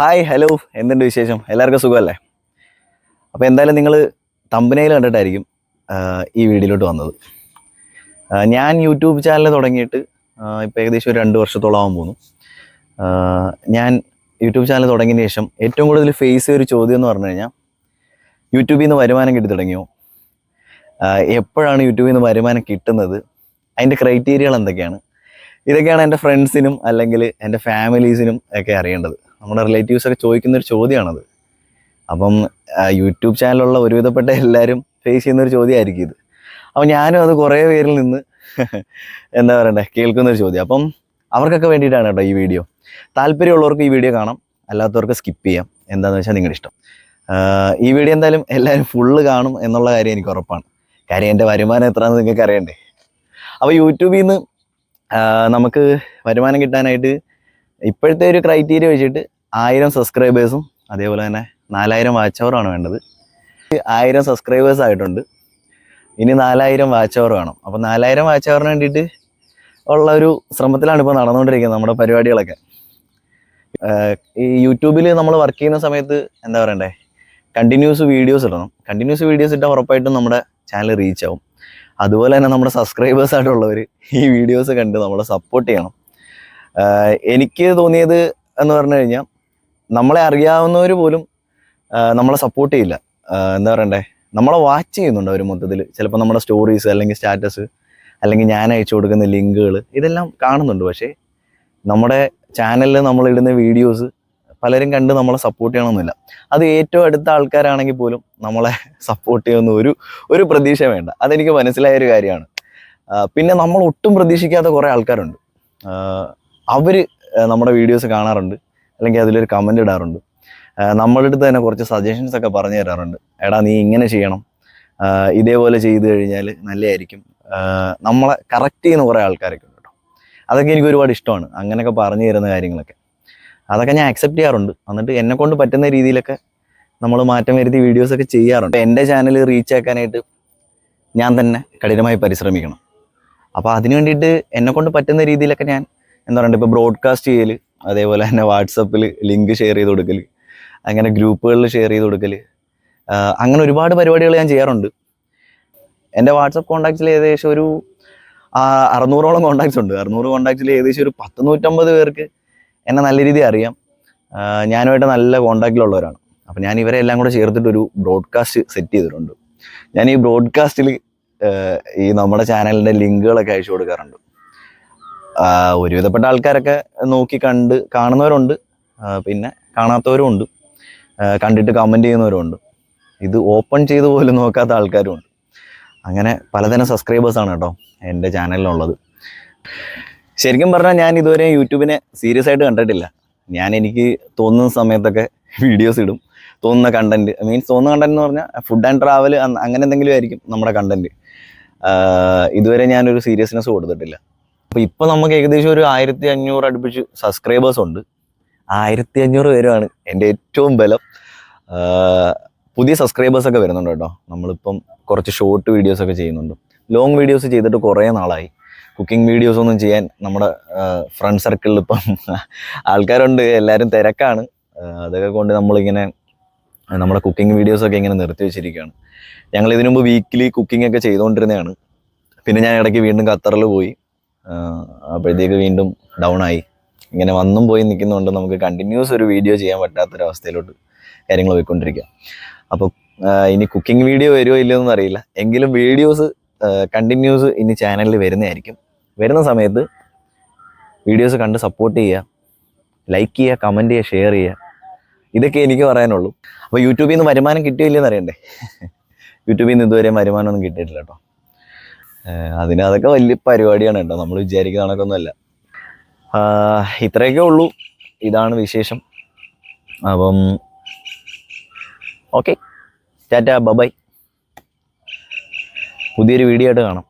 Hi hello എന്തുണ്ട് വിശേഷം? എല്ലാവർക്കും സുഖമല്ലേ? അപ്പോൾ എന്തായാലും നിങ്ങൾ തമ്പനയിൽ കണ്ടിട്ടായിരിക്കും ഈ വീഡിയോയിലോട്ട് വന്നത്. ഞാൻ യൂട്യൂബ് ചാനൽ തുടങ്ങിയിട്ട് ഇപ്പോൾ ഏകദേശം ഒരു രണ്ട് വർഷത്തോളം ആകാൻ പോകുന്നു. ഞാൻ യൂട്യൂബ് ചാനൽ തുടങ്ങിയ ശേഷം ഏറ്റവും കൂടുതൽ ഫേസ് ചെയ്ത ഒരു ചോദ്യം എന്ന് പറഞ്ഞു കഴിഞ്ഞാൽ യൂട്യൂബിൽ നിന്ന് വരുമാനം കിട്ടി തുടങ്ങിയോ? എപ്പോഴാണ് യൂട്യൂബിൽ നിന്ന് വരുമാനം കിട്ടുന്നത്? അതിന്റെ ക്രൈറ്റീരിയകൾ എന്തൊക്കെയാണ്? ഇതൊക്കെയാണ് എന്റെ ഫ്രണ്ട്സിനും അല്ലെങ്കിൽ എന്റെ ഫാമിലീസിനും ഒക്കെ അറിയേണ്ടത്. നമ്മുടെ റിലേറ്റീവ്സ് ഒക്കെ ചോദിക്കുന്ന ഒരു ചോദ്യമാണത്. അപ്പം യൂട്യൂബ് ചാനലുള്ള ഒരുവിധപ്പെട്ട എല്ലാവരും ഫേസ് ചെയ്യുന്ന ഒരു ചോദ്യമായിരിക്കും ഇത്. അപ്പം ഞാനും അത് കുറേ പേരിൽ നിന്ന് എന്താ പറയണ്ടേ കേൾക്കുന്ന ഒരു ചോദ്യം അപ്പം അവർക്കൊക്കെ വേണ്ടിയിട്ടാണ് കേട്ടോ ഈ വീഡിയോ താല്പര്യമുള്ളവർക്ക് ഈ വീഡിയോ കാണാം. അല്ലാത്തവർക്ക് സ്കിപ്പ് ചെയ്യാം. എന്താണെന്ന് വെച്ചാൽ നിങ്ങളുടെ ഇഷ്ടം ഈ വീഡിയോ എന്തായാലും എല്ലാവരും ഫുള്ള് കാണും എന്നുള്ള കാര്യം എനിക്ക് ഉറപ്പാണ്. കാര്യം എന്റെ വരുമാനം എത്രയാണെന്ന് നിങ്ങൾക്ക് അറിയണ്ടേ അപ്പോൾ യൂട്യൂബിൽ നിന്ന് നമുക്ക് വരുമാനം കിട്ടാനായിട്ട് ഇപ്പോഴത്തെ ഒരു ക്രൈറ്റീരിയ വെച്ചിട്ട് ആയിരം സബ്സ്ക്രൈബേഴ്സും അതേപോലെ തന്നെ നാലായിരം വാച്ച് അവറാണ് വേണ്ടത്. ആയിരം സബ്സ്ക്രൈബേഴ്സ് ആയിട്ടുണ്ട്. ഇനി നാലായിരം വാച്ച് അവർ വേണം. അപ്പോൾ നാലായിരം വാച്ച് അവറിന് വേണ്ടിയിട്ട് ഉള്ള ഒരു ശ്രമത്തിലാണ് ഇപ്പോൾ നടന്നുകൊണ്ടിരിക്കുന്നത് നമ്മുടെ പരിപാടികളൊക്കെ. ഈ യൂട്യൂബിൽ നമ്മൾ വർക്ക് ചെയ്യുന്ന സമയത്ത് എന്താ പറയണ്ടേ? കണ്ടിന്യൂസ് വീഡിയോസ് ഇടണം. കണ്ടിന്യൂസ് വീഡിയോസ് ഇട്ടാൽ ഉറപ്പായിട്ടും നമ്മുടെ ചാനൽ റീച്ച് ആവും. അതുപോലെ തന്നെ നമ്മുടെ സബ്സ്ക്രൈബേഴ്സ് ആയിട്ടുള്ളവർ ഈ വീഡിയോസ് കണ്ട് നമ്മളെ സപ്പോർട്ട് ചെയ്യണം. എനിക്ക് തോന്നിയത് എന്ന് പറഞ്ഞു കഴിഞ്ഞാൽ നമ്മളെ അറിയാവുന്നവർ പോലും നമ്മളെ സപ്പോർട്ട് ചെയ്യില്ല. എന്താ പറയണ്ടേ? നമ്മളെ വാച്ച് ചെയ്യുന്നുണ്ട് അവർ മൊത്തത്തിൽ. ചിലപ്പോൾ നമ്മുടെ സ്റ്റോറീസ് അല്ലെങ്കിൽ സ്റ്റാറ്റസ് അല്ലെങ്കിൽ ഞാൻ അയച്ചു കൊടുക്കുന്ന ലിങ്കുകൾ ഇതെല്ലാം കാണുന്നുണ്ട്. പക്ഷേ നമ്മുടെ ചാനലിൽ നമ്മൾ ഇടുന്ന വീഡിയോസ് പലരും കണ്ട് നമ്മളെ സപ്പോർട്ട് ചെയ്യണമെന്നില്ല അത് ഏറ്റവും അടുത്ത ആൾക്കാരാണെങ്കിൽ പോലും നമ്മളെ സപ്പോർട്ട് ചെയ്യുന്ന ഒരു ഒരു പ്രതീക്ഷ വേണ്ട. അതെനിക്ക് മനസ്സിലായ ഒരു കാര്യമാണ്. പിന്നെ നമ്മൾ ഒട്ടും പ്രതീക്ഷിക്കാത്ത കുറേ ആൾക്കാരുണ്ട്. അവർ നമ്മുടെ വീഡിയോസ് കാണാറുണ്ട്. അല്ലെങ്കിൽ അതിലൊരു കമന്റ് ഇടാറുണ്ട്. നമ്മളുടെ അടുത്ത് തന്നെ കുറച്ച് സജഷൻസ് ഒക്കെ പറഞ്ഞു തരാറുണ്ട്. എടാ നീ ഇങ്ങനെ ചെയ്യണം. ഇതേപോലെ ചെയ്തു കഴിഞ്ഞാൽ നല്ലതായിരിക്കും നമ്മളെ കറക്റ്റ് ചെയ്യുന്ന കുറേ ആൾക്കാരൊക്കെ ഉണ്ട് കേട്ടോ. അതൊക്കെ എനിക്ക് ഒരുപാട് ഇഷ്ടമാണ്. അങ്ങനെയൊക്കെ പറഞ്ഞു തരുന്ന കാര്യങ്ങളൊക്കെ. അതൊക്കെ ഞാൻ അക്സെപ്റ്റ് ചെയ്യാറുണ്ട്. എന്നിട്ട് എന്നെ കൊണ്ട് പറ്റുന്ന രീതിയിലൊക്കെ നമ്മൾ മാറ്റം വരുത്തി വീഡിയോസൊക്കെ ചെയ്യാറുണ്ട്. എന്റെ ചാനൽ റീച്ച് ആക്കാനായിട്ട് ഞാൻ തന്നെ കഠിനമായി പരിശ്രമിക്കണം. അപ്പോൾ അതിനു വേണ്ടിയിട്ട് എന്നെ കൊണ്ട് പറ്റുന്ന രീതിയിലൊക്കെ ഞാൻ എന്താ പറയുക ഇപ്പോൾ ബ്രോഡ്കാസ്റ്റ് ചെയ്യൽ അതേപോലെ തന്നെ വാട്സപ്പിൽ ലിങ്ക് ഷെയർ ചെയ്ത് കൊടുക്കൽ അങ്ങനെ ഗ്രൂപ്പുകളിൽ ഷെയർ ചെയ്ത് കൊടുക്കൽ അങ്ങനെ ഒരുപാട് പരിപാടികൾ ഞാൻ ചെയ്യാറുണ്ട്. എന്റെ വാട്സപ്പ് കോൺടാക്ട്സിൽ ഏകദേശം ഒരു അറുന്നൂറോളം കോൺടാക്ട്സ് ഉണ്ട്. അറുന്നൂറ് കോൺടാക്ട്സിൽ ഏകദേശം ഒരു പത്ത് നൂറ്റമ്പത് പേർക്ക് എന്നെ നല്ല രീതിയിൽ അറിയാം. ഞാനുമായിട്ട് നല്ല കോൺടാക്റ്റിലുള്ളവരാണ് അപ്പോൾ ഞാൻ ഇവരെ എല്ലാം കൂടെ ചേർത്തിട്ട് ഒരു ബ്രോഡ്കാസ്റ്റ് സെറ്റ് ചെയ്തിട്ടുണ്ട്. ഞാൻ ഈ ബ്രോഡ്കാസ്റ്റിൽ ഈ നമ്മുടെ ചാനലിന്റെ ലിങ്കുകളൊക്കെ അയച്ചു കൊടുക്കാറുണ്ട്. ഒരുവിധപ്പെട്ട ആൾക്കാരൊക്കെ നോക്കി കണ്ട് കാണുന്നവരുണ്ട്. പിന്നെ കാണാത്തവരും ഉണ്ട് കണ്ടിട്ട് കമന്റ് ചെയ്യുന്നവരുണ്ട് ഇത് ഓപ്പൺ ചെയ്ത് പോലും നോക്കാത്ത ആൾക്കാരും ഉണ്ട് അങ്ങനെ പലതരം സബ്സ്ക്രൈബേഴ്സാണ് കേട്ടോ എന്റെ ചാനലിലുള്ളത് ശരിക്കും പറഞ്ഞാൽ ഞാൻ ഇതുവരെ യൂട്യൂബിനെ സീരിയസ് ആയിട്ട് കണ്ടിട്ടില്ല. ഞാൻ എനിക്ക് തോന്നുന്ന സമയത്തൊക്കെ വീഡിയോസ് ഇടും. തോന്നുന്ന കണ്ടന്റ് മീൻസ് തോന്നുന്ന കണ്ടന്റ് എന്ന് പറഞ്ഞാൽ ഫുഡ് ആൻഡ് ട്രാവൽ അങ്ങനെ എന്തെങ്കിലും ആയിരിക്കും നമ്മുടെ കണ്ടന്റ് ഇതുവരെ ഞാനൊരു സീരിയസ്നെസ് കൊടുത്തിട്ടില്ല. അപ്പോൾ ഇപ്പോൾ നമുക്ക് ഏകദേശം ഒരു ആയിരത്തി അഞ്ഞൂറ് അടുപ്പിച്ച് സബ്സ്ക്രൈബേഴ്സ് ഉണ്ട്. ആയിരത്തി അഞ്ഞൂറ് പേരുമാണ് എന്റെ ഏറ്റവും ബലം. പുതിയ സബ്സ്ക്രൈബേഴ്സ് ഒക്കെ വരുന്നുണ്ട് കേട്ടോ. നമ്മളിപ്പം കുറച്ച് ഷോർട്ട് വീഡിയോസ് ഒക്കെ ചെയ്യുന്നുണ്ട്. ലോങ് വീഡിയോസ് ചെയ്തിട്ട് കുറേ നാളായി. കുക്കിംഗ് വീഡിയോസ് ഒന്നും ചെയ്യാൻ നമ്മുടെ ഫ്രണ്ട് സർക്കിളിൽ ഇപ്പം ആൾക്കാരുണ്ട്. എല്ലാവരും തിരക്കാണ്. അതൊക്കെ കൊണ്ട് നമ്മളിങ്ങനെ നമ്മുടെ കുക്കിംഗ് വീഡിയോസ് ഒക്കെ ഇങ്ങനെ നിർത്തി വെച്ചിരിക്കുകയാണ്. ഞങ്ങൾ ഇതിനു മുമ്പ് വീക്കിലി കുക്കിംഗ് ഒക്കെ ചെയ്തുകൊണ്ടിരുന്നതാണ്. പിന്നെ ഞാൻ ഇടയ്ക്ക് വീണ്ടും ഖത്തറിൽ പോയി. അപ്പോഴത്തേക്ക് വീണ്ടും ഡൗൺ ആയി. ഇങ്ങനെ വന്നും പോയി നിൽക്കുന്നതുകൊണ്ട് നമുക്ക് കണ്ടിന്യൂസ് ഒരു വീഡിയോ ചെയ്യാൻ പറ്റാത്തൊരവസ്ഥയിലോട്ട് കാര്യങ്ങൾ പോയിക്കൊണ്ടിരിക്കുക. അപ്പോൾ ഇനി കുക്കിംഗ് വീഡിയോ വരുമോ ഇല്ലയോ എന്നൊന്നും അറിയില്ല. എങ്കിലും വീഡിയോസ് കണ്ടിന്യൂസ് ഇനി ചാനലിൽ വരുന്നതായിരിക്കും. വരുന്ന സമയത്ത് വീഡിയോസ് കണ്ട് സപ്പോർട്ട് ചെയ്യുക ലൈക്ക് ചെയ്യുക കമന്റ് ചെയ്യുക ഷെയർ ചെയ്യുക. ഇതൊക്കെ എനിക്ക് പറയാനുള്ളൂ. അപ്പോൾ യൂട്യൂബിൽ നിന്ന് വരുമാനം കിട്ടിയില്ലെന്ന് അറിയണ്ടേ? യൂട്യൂബിൽ നിന്ന് ഇതുവരെ വരുമാനമൊന്നും കിട്ടിയിട്ടില്ല കേട്ടോ. അതിന് അതൊക്കെ വലിയ പരിപാടിയാണ് കേട്ടോ. നമ്മൾ വിചാരിക്കുന്ന കണക്കൊന്നുമല്ല ഇത്രയൊക്കെ ഉള്ളൂ. ഇതാണ് വിശേഷം. അപ്പം ഓക്കെ. ടാറ്റ ബബായ് പുതിയൊരു വീഡിയോ ആയിട്ട് കാണാം.